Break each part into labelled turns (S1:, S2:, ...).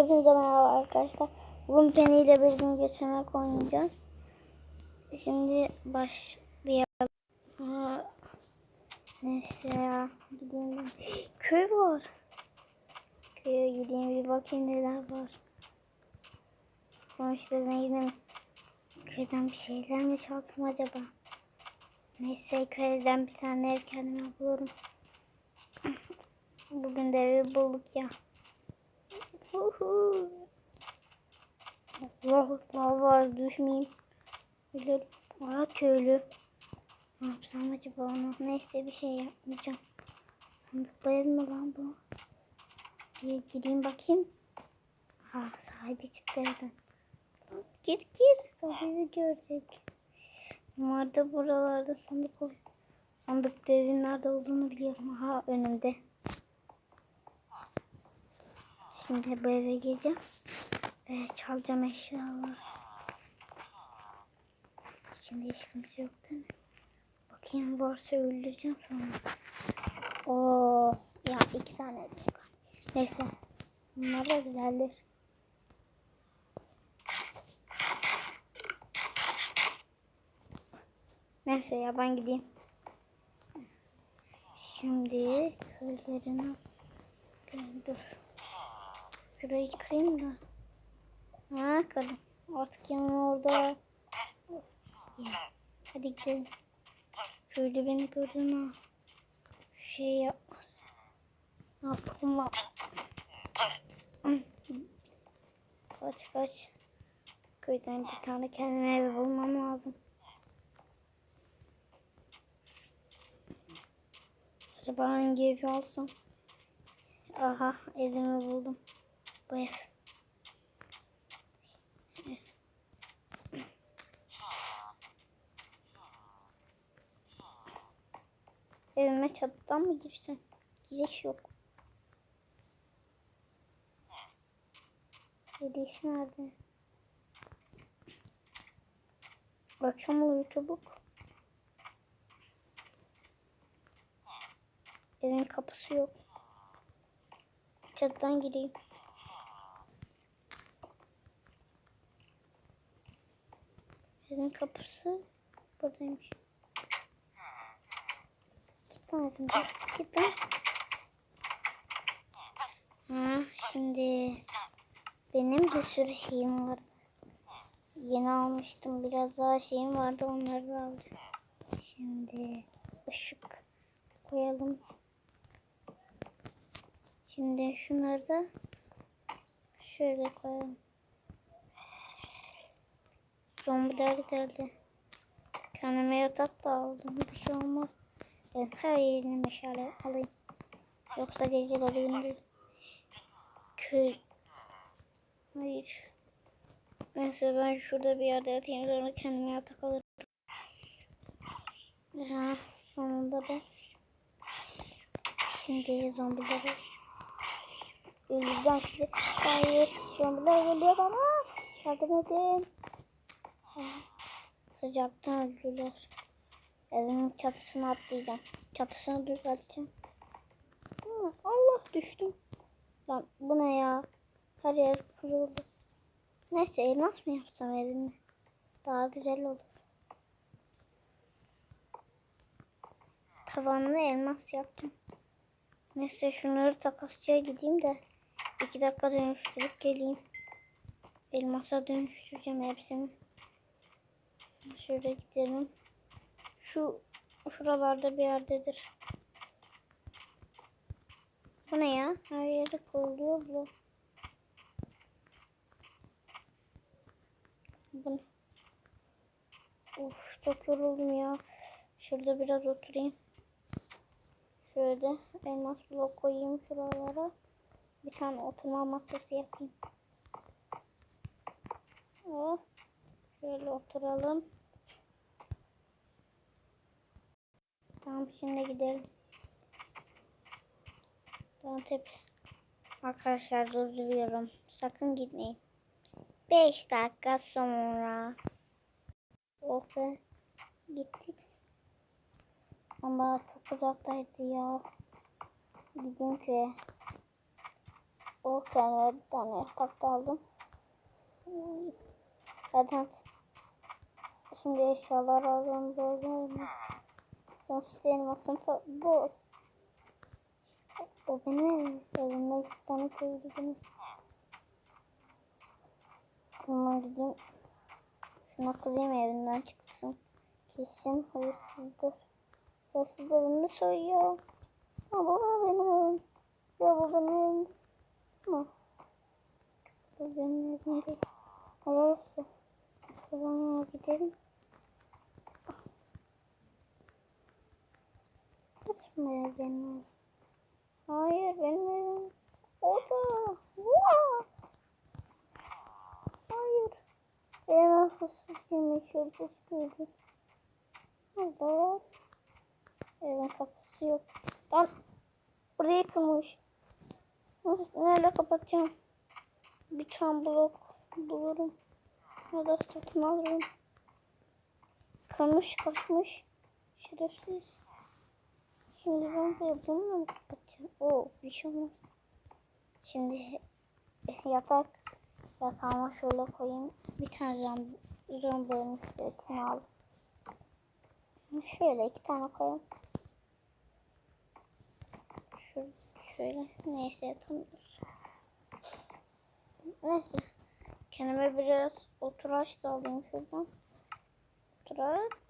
S1: Hepinize merhaba arkadaşlar. Bugün Penny ile bir gün geçirmek oynayacağız. Şimdi başlayalım. Aa, neyse ya. Gideyim ben. Köy var. Köye gideyim bir bakayım neler var. Sonuçta zenginim. Köyden bir şeyler mi çalsam acaba? Neyse köyden bir tane ev kendime bulurum. Bugün de evi bulduk ya. Allah Allah var düşmeyeyim. Biliyorum. Aa köylü. Ne yapsam acaba onu? Neyse bir şey yapmayacağım. Sandıklı ev mi lan bu? Bir gireyim bakayım. Ha sahibi çıktı evden. Gir gir sahibi görecek. Normalde buralarda sandık oluyor. Sandıkta evin nerede olduğunu biliyorum. Ha önümde. Şimdi bu eve gireceğim. Ve çalacağım eşyalar. Şimdi hiç kimse yok değil mi? Bakayım varsa öldüreceğim sonra. Oo, ya iki tane yok. Neyse. Bunlar da güzeldir. Neyse ya ben gideyim. Şimdi köylerini dur. Şurayı kırayım da. Ha kırdım. Artık yanım orada. Hadi gidelim. Şöyle beni gördün ha. Şey yapmaz. Ne yapalım lan? Kaç kaç. Köyden bir tane kendime ev bulmam lazım. Acaba hangi evi alsam? Aha evimi buldum. Bu ev. Evime çatıdan mı girsem? Giriş yok. Giriş nerede? Akşam oluyor çabuk. Evin kapısı yok. Çatıdan gireyim. Evin kapısı buradaymış. Git lan evimden. Git lan. Ha, şimdi benim bir sürü şeyim vardı. Yeni almıştım. Biraz daha şeyim vardı. Onları da aldım. Şimdi ışık koyalım. Şimdi şunları da şöyle koyalım. Zombiler geldi. Kendime yatak da aldım. Bir şey olmaz. Evet, her yerini meşale alayım. Yoksa geceleri gündüz köy. Hayır. Neyse ben şurada bir yerde yatayım sonra kendime yatak alırım. Ya sonunda ben şimdi zombileri Öleceğim sizi. Hayır. Zombiler geliyor bana. Yardım edin. Sıcaktan öldüler. Evimin çatısına atlayacağım. Çatısını düzelteceğim. Allah düştüm. Lan bu ne ya? Her yer kırıldı. Neyse elmas mı yapsam evimi? Daha güzel olur. Tavanını elmas yaptım. Neyse şunları takasçıya gideyim de iki dakika dönüştürüp geleyim. Elmasa dönüştüreceğim hepsini. Şöyle gidelim. Şu şuralarda bir yerdedir. Bu ne ya? Her yere koyuluyor bu. Bu ne? Of çok yoruldum ya. Şurada biraz oturayım. Şöyle elmas blok koyayım şuralara. Bir tane oturma masası yapayım. Oh. Şöyle oturalım. Tamam şimdi gidelim. Tamam tep. Arkadaşlar durduruyorum. Sakın gitmeyin. 5 dakika sonra. Oh be. Gittik. Ama çok uzaktaydı ya. Gideyim köye. O kendime bir tane yatak aldım. Zaten şimdi eşyalar aldım böyle. Sonuçta fa- bu. O benim evim. Evimde iki tane köylü benim. Hemen gideyim. Şuna kızayım evinden çıksın. Kesin hırsızdır. Hırsız evimi soyuyor. Ama bu benim evim. Ya bu benim evim. Ama bu benim evim değil. Neresi? Şuraya gidelim. Benim. Hayır benim evim. Orada. Wow. Hayır. Benim hırsız girmiş. Hırsız girdi. Orada var. Evin kapısı yok. Lan. Burayı kırmış. Nerede kapatacağım? Bir tane blok bulurum. Ya da satın alırım. Kırmış kaçmış. Şerefsiz. Şimdi ben buraya bunu mu kapatacağım? Oo bir şey olmaz. Şimdi yatak yatağıma şöyle koyayım. Bir tane zombi, zombi ölmüş etini al. Şöyle iki tane koyayım. Şu, şöyle neyse yatamıyoruz. Neyse. Kendime biraz oturaç da alayım şuradan. Oturak.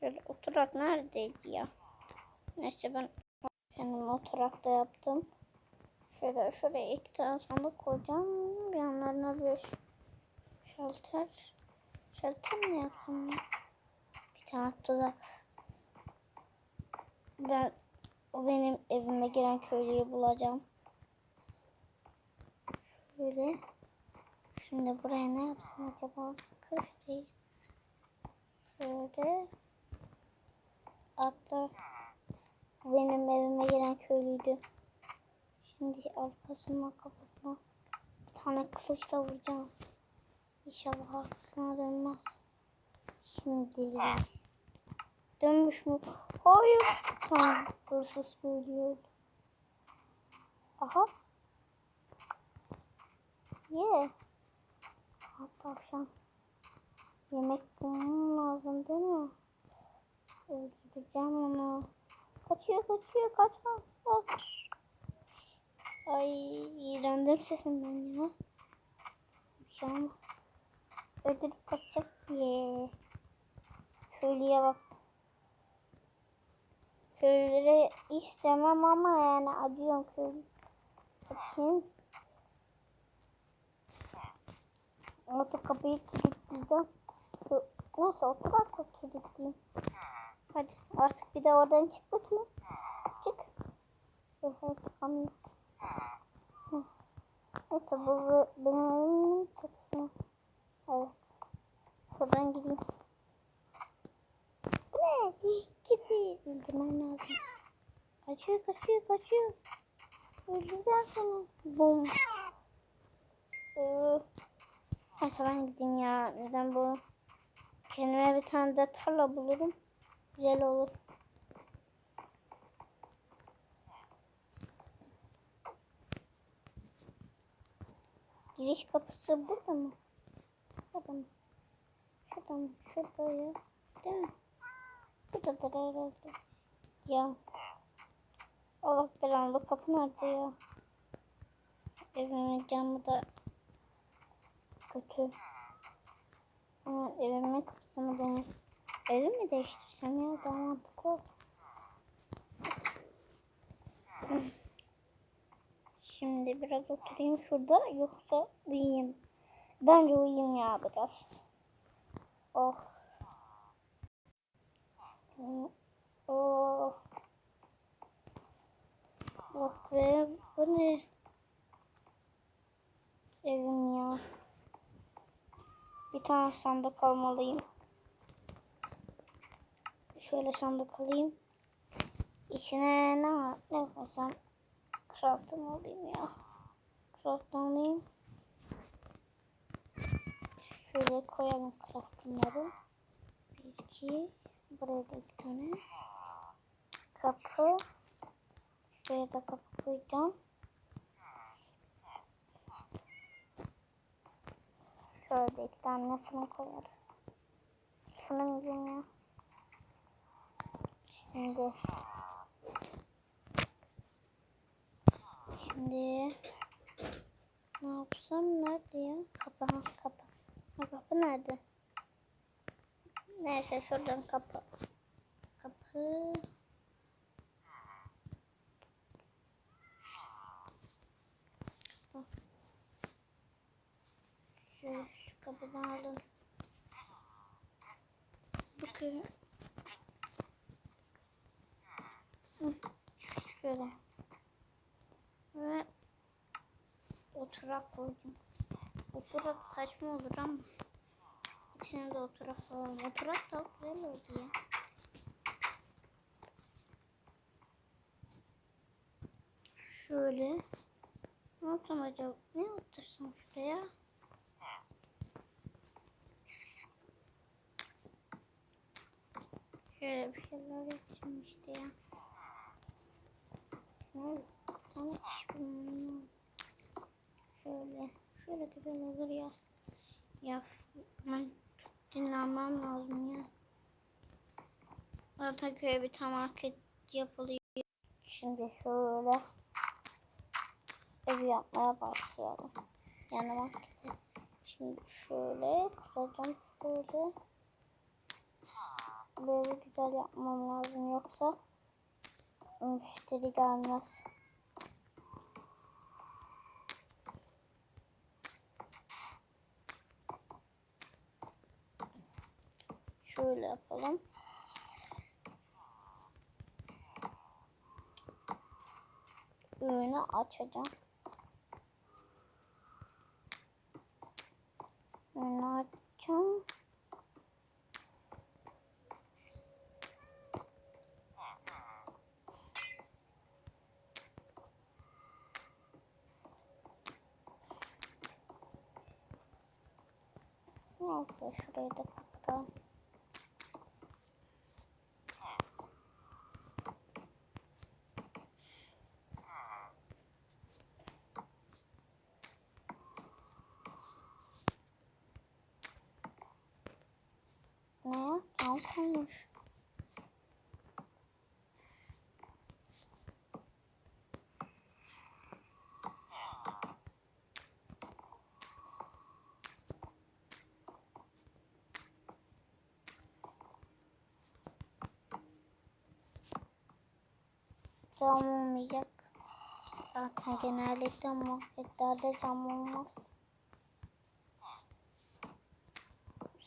S1: Şöyle oturak neredeydi ya? Neyse ben kendime oturak da yaptım. Şöyle şuraya iki tane sandık koyacağım. Yanlarına bir şalter. Şalter ne yapsam ya? Bir tane tuzak. Ben o benim evime giren köylüyü bulacağım. Şöyle. Şimdi buraya ne yapsam acaba? Kış değil. Şöyle. Hatta benim evime giren köylüydü. Şimdi arkasına kafasına bir tane kılıçla vuracağım. İnşallah arkasına dönmez. Şimdi dönmüş mü? Hayır. Tamam. Hırsız köylüyor. Aha. Ye. Hatta akşam yemek bulmam lazım değil mi? Öldüreceğim onu. Kaçıyor kaçıyor kaçma. Al. Ay iğrendim sesimden ya. Olmaz. Öldürüp kaçacak diye. Şöyleye bak. Köylüleri istemem ama yani acıyorum köylü. Bakayım. Orta kapıyı kilitleyeceğim. Neyse oturakla kilitleyeyim. Hadi artık bir de oradan çık bakayım. Çık. Evet çıkamıyorum. Neyse bu benim evimin kapısı. Evet. Şuradan gideyim. Ne? Kedi. Öldürmem lazım. Kaçıyor kaçıyor kaçıyor. Öldüreceğim seni. Bum. Ee, Neyse ben gideyim ya. Neden bu? Kendime bir tane de tarla bulurum. Güzel olur. Giriş kapısı burada mı? Burada mı? Şurada mı? Şurada ya. Değil mi? Buradadır herhalde. Ya. Allah belanı bu kapı nerede ya? Evimin camı da kötü. Ama evimin kapısını benim evimi değiştirsem ya daha mantıklı olur. Şimdi biraz oturayım şurada yoksa uyuyayım. Bence uyuyayım ya biraz. Oh. Oh. Oh be bu ne? Evim ya. Bir tane sandık almalıyım. Şöyle sandık alayım. İçine ne var? Ne koysam? Craft'ım alayım ya. Craft'ım alayım. Şöyle koyalım craft'ımları. Bir, iki. Buraya da bir tane. Kapı. Şuraya da kapı koyacağım. Şöyle iki tane fırın koyarım. Fırın yüzüne. Şimdi. Şimdi. Ne yapsam nerede ya? Kapı ha kapı. Ha, kapı nerede? Neyse şuradan kapı. Kapı. Şu, şu kapıdan alın. Bakıyorum. Hı, Şöyle. Ve oturak koydum. Oturak saçma olur ama. İçine de oturak koyalım. Oturak da güzel oldu ya. Şöyle. Ne yapsam acaba? Ne otursam şuraya? Şöyle bir şeyler yapacağım işte ya. Şöyle bir tane iş bulmam. Şöyle. Şöyle de böyle olur ya. Ya ben dinlenmem lazım ya. Ataköy'e bir tane market yapılıyor. Şimdi şöyle ev yapmaya başlayalım. Yani markete. Şimdi şöyle kuracağım şöyle. Böyle güzel yapmam lazım yoksa müşteri gelmez. Yapalım. Ürünü açacağım. Ürünü açacağım. Neyse şurayı da kapatalım. Ne ya? Cam koymuş. Cam olmayacak. Zaten genellikle marketlerde cam olmaz.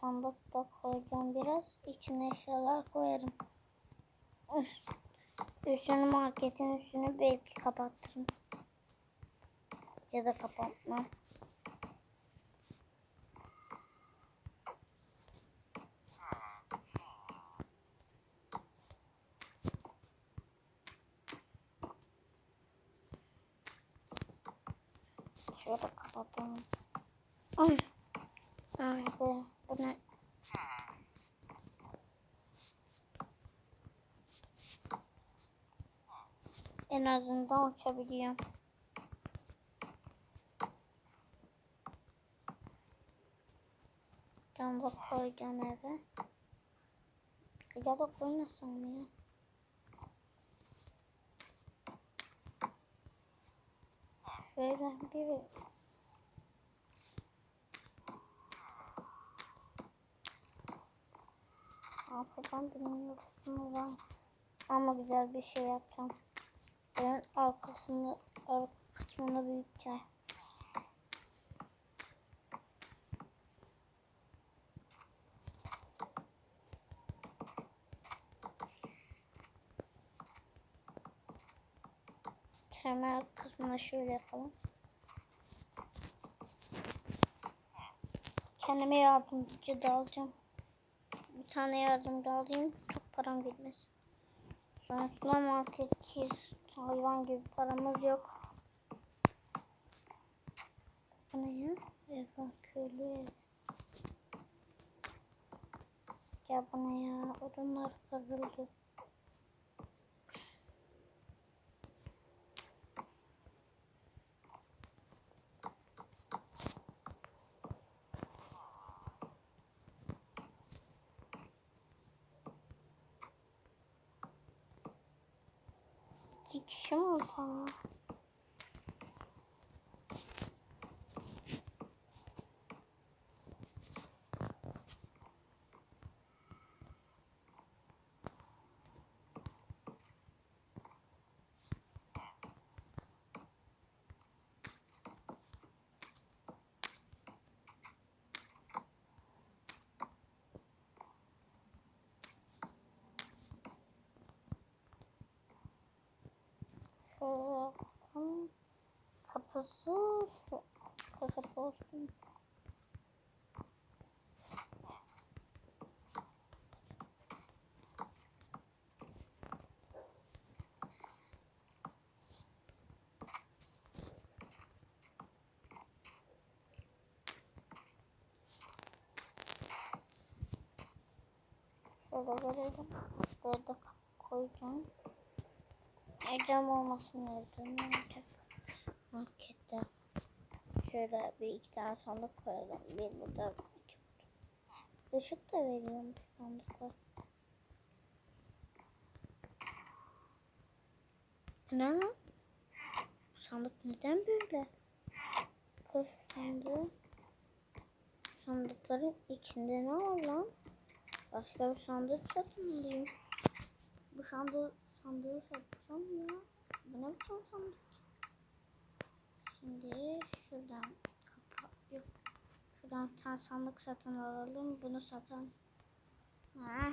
S1: Sandık da koyacağım biraz. İçine eşyalar koyarım. Üstünü marketin üstünü belki kapattırım. Ya da kapatmam. Şöyle kapatalım. Ay. Ay bu, bu ne? En azından uçabiliyorum. Can da koyacağım eve. Ya da koymasam ya? Şöyle bir Arkadan bilmiyorum var. Ama güzel bir şey yapacağım. Ben arkasını, arka kısmını büyüteceğim. Hemen kısmını şöyle yapalım. Kendime yardımcı da alacağım. Bir tane yardımcı alayım. Çok param gitmesin. Sonuçta marketçiyiz. Hayvan gibi paramız yok. Bu ne ya? Ev var, köylü ev. Ya bu ne ya? Odunlar kırıldı. kişi mi olsam ya? Şöyle bakın. Kapısı kapı olsun. Şöyle verelim. Böyle de koyacağım. Erdem olmasın olacak. Markette. Şöyle bir iki tane sandık koyalım. Bir burada, iki burada. Işık da veriyormuş sandıklar. Ne lan? Sandık neden böyle? Kız sandığı. Sandıkların içinde ne var lan? Başka bir sandık satın alayım. Bu sandığı, sandığı satacağım ya. Bu ne biçim sandık? Şimdi şuradan kapa yok. Şuradan bir tane sandık satın alalım. Bunu satan. Ha.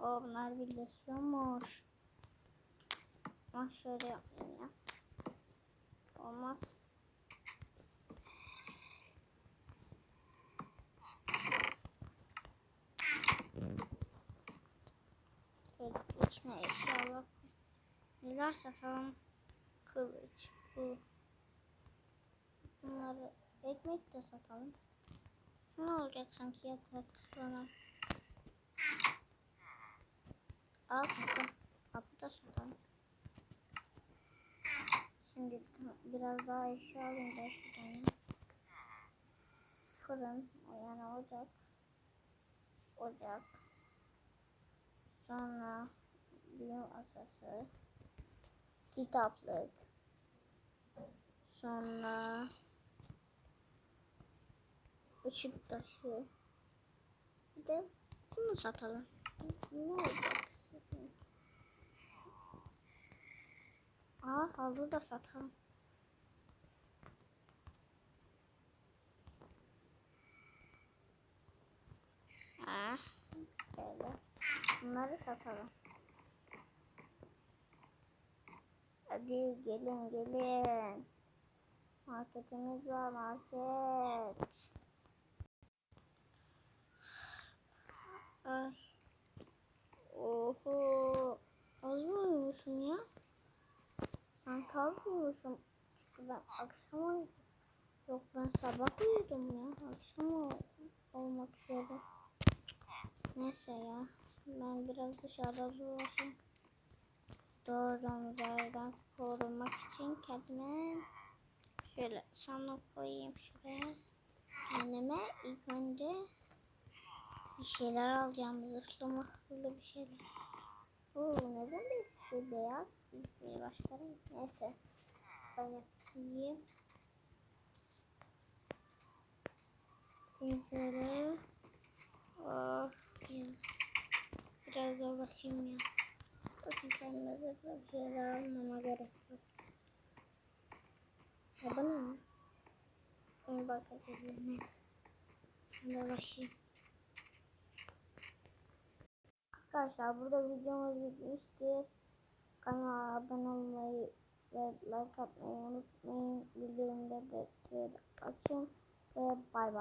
S1: O bunlar birleşiyormuş. Ben şöyle yapayım ya. Olmaz. İçine eşyalar. Neler satalım? Kılıç, bu. Bunları ekmek de satalım. Ne olacak sanki yatak sonra? Al bakalım. Kapı da satalım. Şimdi biraz daha eşya alayım da şuradan. Fırın, yani ocak. Ocak. Sonra bilim asası. Kitaplık. Sonra ışık taşı. Bir de bunu satalım. Ne olacak? Aa halı da satalım. Ah, böyle. Bunları satalım. Hadi gelin gelin. Marketimiz var market. Ay. Oho. Az mı uyumuşum ya? Ben kalk. Çünkü ben akşam uyudum. Yok ben sabah uyudum ya. Akşam ol- olmak üzere. Neyse ya. Ben biraz dışarıda dolaşayım. Doğru uzaydan korunmak için kendime şöyle sandık koyayım şuraya. Kendime ilk önce bir şeyler alacağım. Zırhlı mıhlı bir şeyler. Oo, neden bir şey beyaz? Bir şey başka renk. Neyse. Ben yapayım. Şöyle. Of. Biraz dolaşayım ya. Bakın şeyler almama gerek yok. Ya bu ne? Onu bakacağız neyse. Ben dolaşayım. Arkadaşlar burada videomuz bitmiştir. Kanala abone olmayı ve like atmayı unutmayın. Bildirimleri de açın ve bay bay.